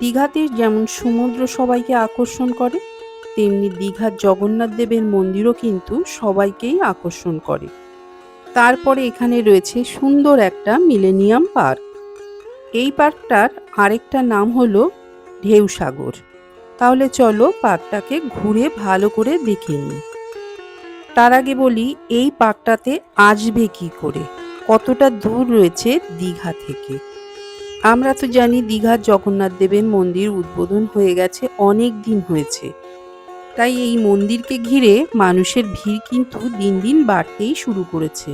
দীঘাতে যেমন সমুদ্র সবাইকে আকর্ষণ করে, তেমনি দীঘার জগন্নাথ দেবের মন্দিরও কিন্তু সবাইকেই আকর্ষণ করে। তারপরে এখানে রয়েছে সুন্দর একটা মিলেনিয়াম পার্ক। এই পার্কটার আরেকটা নাম হলো ঢেউসাগর। তাহলে চলো পার্কটাকে ঘুরে ভালো করে দেখে নিই। তার আগে বলি, এই পার্কটাতে আসবে কি করে? কতটা দূর রয়েছে দীঘা থেকে? আমরা তো জানি দীঘার জগন্নাথ দেবের মন্দির উদ্বোধন হয়ে গেছে অনেক দিন হয়েছে। তাই এই মন্দিরকে ঘিরে মানুষের ভিড় কিন্তু দিন দিন বাড়তেই শুরু করেছে।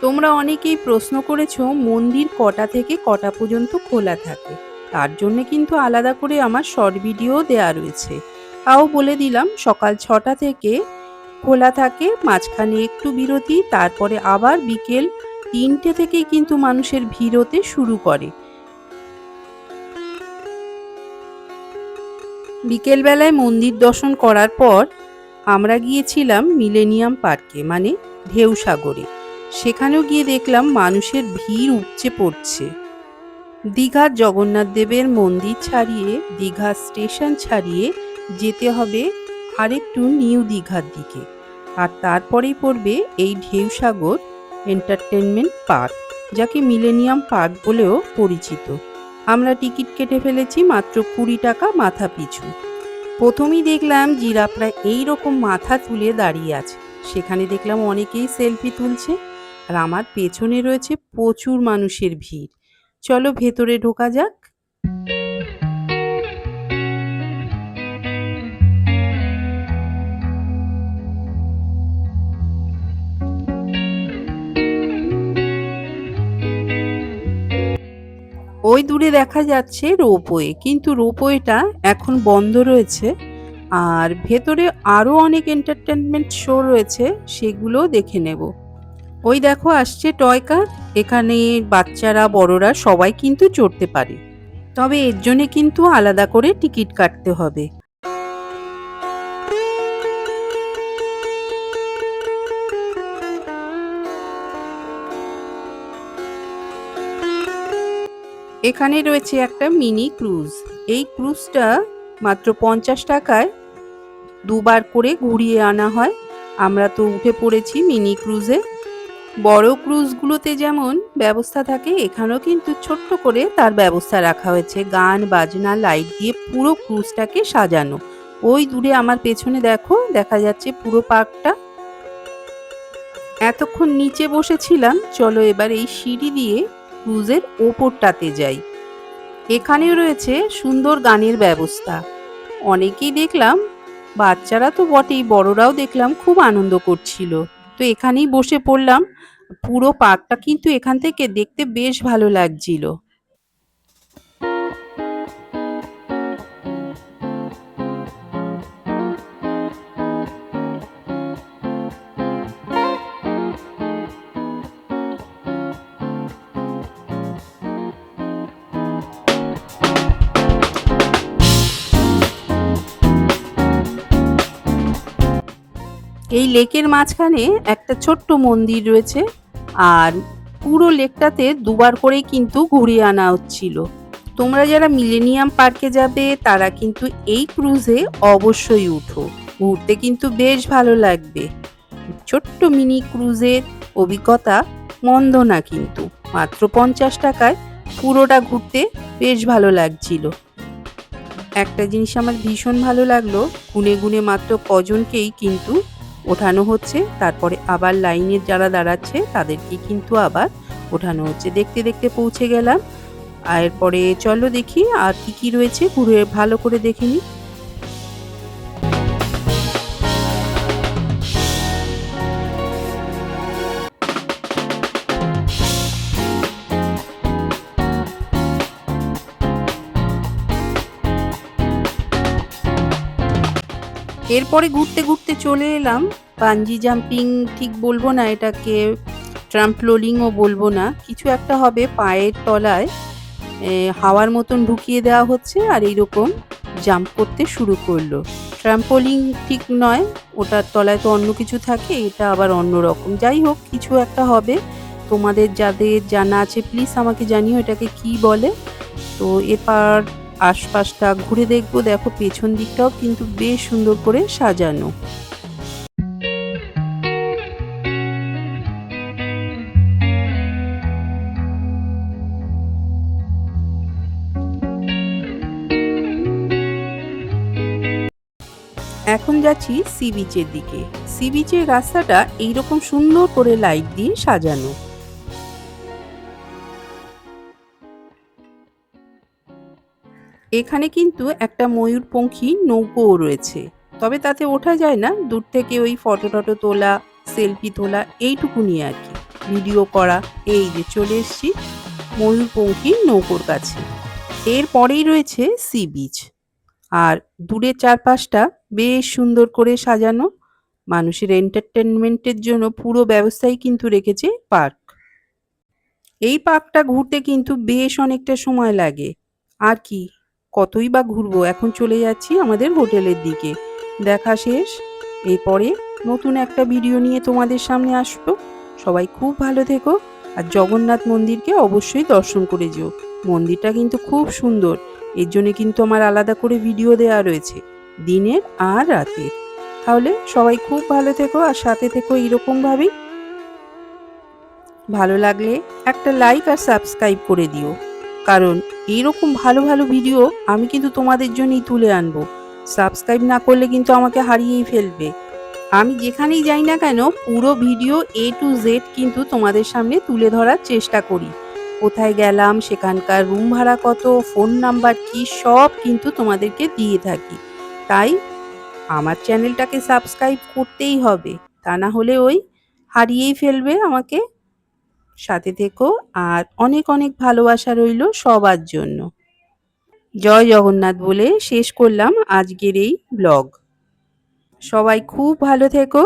তোমরা অনেকেই প্রশ্ন করেছ, মন্দির কটা থেকে কটা পর্যন্ত খোলা থাকে? তার জন্য কিন্তু আলাদা করে আমার শর্ট ভিডিও দেয়া রয়েছে। তাও বলে দিলাম, সকাল ছটা থেকে খোলা থাকে, মাঝখানে একটু বিরতি, তারপরে আবার বিকেল তিনটে থেকেই কিন্তু মানুষের ভিড় হতে শুরু করে। বিকেলবেলায় মন্দির দর্শন করার পর আমরা গিয়েছিলাম মিলেনিয়াম পার্কে মানে ঢেউসাগরে সেখানেও গিয়ে দেখলাম মানুষের ভিড় উপচে পড়ছে। দীঘার জগন্নাথ দেবের মন্দির ছাড়িয়ে, দীঘা স্টেশন ছাড়িয়ে যেতে হবে আরেকটু নিউ দীঘার দিকে। আর তারপরেই পড়বে এই ঢেউসাগর এন্টারটেনমেন্ট পার্ক, যাকে মিলেনিয়াম পার্ক বলেও পরিচিত। আমরা টিকিট কেটে ফেলেছি মাত্র কুড়ি টাকা মাথা পিছু। প্রথমেই দেখলাম জিরাফরা এই রকম মাথা তুলে দাঁড়িয়ে আছে। সেখানে দেখলাম অনেকেই সেলফি তুলছে আর আমার পেছনে রয়েছে প্রচুর মানুষের ভিড়। চলো ভেতরে ঢোকা যাক। ওই দূরে দেখা যাচ্ছে রোপওয়ে কিন্তু রোপওয়েটা এখন বন্ধ রয়েছে। আর ভেতরে আরও অনেক এন্টারটেনমেন্ট শো রয়েছে, সেগুলো দেখে নেব। ওই দেখো, আসছে টয় কার এখানে বাচ্চারা, বড়রা সবাই কিন্তু চড়তে পারে। তবে এর জন্যে কিন্তু আলাদা করে টিকিট কাটতে হবে। এখানে রয়েছে একটা মিনি ক্রুজ। এই ক্রুজটা মাত্র পঞ্চাশ টাকায় দুবার করে ঘুরিয়ে আনা হয়। আমরা তো উঠে পড়েছি মিনি ক্রুজে। বড় ক্রুজগুলোতে যেমন ব্যবস্থা থাকে, এখানেও কিন্তু ছোট্ট করে তার ব্যবস্থা রাখা হয়েছে। গান, বাজনা, লাইট দিয়ে পুরো ক্রুজটাকে সাজানো। ওই দূরে আমার পেছনে দেখো, দেখা যাচ্ছে পুরো পার্কটা। এতক্ষণ নিচে বসেছিলাম। চলো এবার এই সিঁড়ি দিয়ে ক্রুজের ওপরটাতে যাই। এখানে রয়েছে সুন্দর গানের ব্যবস্থা। অনেকেই দেখলাম, বাচ্চারা তো বটেই, বড়রাও দেখলাম, খুব আনন্দ করছিল। তো এখানেই বসে পড়লাম। পুরো পার্কটা কিন্তু এখান থেকে দেখতে বেশ ভালো লাগছিল। এই লেকের মাঝখানে একটা ছোট্ট মন্দির রয়েছে আর পুরো লেকটাতে দুবার করেই কিন্তু ঘুরিয়ে আনা হচ্ছিল। তোমরা যারা মিলেনিয়াম পার্কে যাবে, তারা কিন্তু এই ক্রুজে অবশ্যই উঠো। ঘুরতে কিন্তু বেশ ভালো লাগবে। ছোট্ট মিনি ক্রুজের অভিজ্ঞতা মন্দ না কিন্তু। মাত্র পঞ্চাশ টাকায় পুরোটা ঘুরতে বেশ ভালো লাগছিল। একটা জিনিস আমার ভীষণ ভালো লাগল, গুনে গুনে মাত্র কজনকেই কিন্তু ওঠানো হচ্ছে, তারপরে আবার লাইনের যারা দাঁড়াচ্ছে তাদেরকে কিন্তু আবার ওঠানো হচ্ছে। দেখতে দেখতে পৌঁছে গেলাম। এরপরে চলো দেখি আর কি কি রয়েছে। ঘুরে ভালো করে দেখে নিই। এরপরে ঘুরতে ঘুরতে চলে এলাম। পাঞ্জি জাম্পিং ঠিক বলব না, এটাকে ট্রাম্পলোলিংও বলব না। কিছু একটা হবে পায়ের তলায় হাওয়ার মতন ঢুকিয়ে দেওয়া হচ্ছে আর এইরকম জাম্প করতে শুরু করল। ট্রাম্পোলিং ঠিক নয়, ওটার তলায় তো অন্য কিছু থাকে, এটা আবার অন্য রকম। যাই হোক, কিছু একটা হবে। তোমাদের যাদের জানা আছে প্লিজ আমাকে জানিও এটাকে কি বলে। তো এরপর আশপাশটা ঘুরে দেখব। দেখো, পেছন দিকটাও কিন্তু বেশ সুন্দর করে সাজানো। এখন যাচ্ছি সি বিচের দিকে। সি বিচের রাস্তাটা এইরকম সুন্দর করে লাইট দিয়ে সাজানো। এখানে কিন্তু একটা ময়ূরপঙ্খী নৌকোও রয়েছে। তবে তাতে ওঠা যায় না। দূর থেকে ওই ফটো টটো তোলা সেলফি তোলা এইটুকুনি আর কি। ভিডিও করা, এই যে চলে এসছি ময়ূরপঙ্খী নৌকোর কাছে। এরপরেই রয়েছে সি বিচ আর দূরের চারপাশটা বেশ সুন্দর করে সাজানো। মানুষের এন্টারটেনমেন্টের জন্য পুরো ব্যবস্থাই কিন্তু রেখেছে পার্ক এই পার্কটা ঘুরতে কিন্তু বেশ অনেকটা সময় লাগে। আর কি কতই বা ঘুরবো, এখন চলে যাচ্ছি আমাদের হোটেলের দিকে। দেখা শেষ। এরপরে নতুন একটা ভিডিও নিয়ে তোমাদের সামনে আসব। সবাই খুব ভালো থেকো আর জগন্নাথ মন্দিরকে অবশ্যই দর্শন করে যেও। মন্দিরটা কিন্তু খুব সুন্দর। এর জন্য কিন্তু আমার আলাদা করে ভিডিও দেওয়া রয়েছে, দিনের আর রাতের। তাহলে সবাই খুব ভালো থেকো আর সাথে থেকো এইরকমভাবেই। ভালো লাগলে একটা লাইক আর সাবস্ক্রাইব করে দিও। কারণ এইরকম ভালো ভালো ভিডিও আমি কিন্তু তোমাদের জন্যই তুলে আনব। সাবস্ক্রাইব না করলে কিন্তু আমাকে হারিয়েই ফেলবে। আমি যেখানেই যাই না কেন, পুরো ভিডিও এ টু জেড কিন্তু তোমাদের সামনে তুলে ধরার চেষ্টা করি। কোথায় গেলাম, সেখানকার রুম ভাড়া কত ফোন নাম্বার কি, সব কিন্তু তোমাদেরকে দিয়ে থাকি। তাই আমার চ্যানেলটাকে সাবস্ক্রাইব করতেই হবে। তা না হলে ওই হারিয়েই ফেলবে আমাকে। সাথে থেকো। আর অনেক অনেক ভালোবাসা রইল সবার জন্য। জয় জগন্নাথ বলে শেষ করলাম আজকের এই ব্লগ। সবাই খুব ভালো থেকো।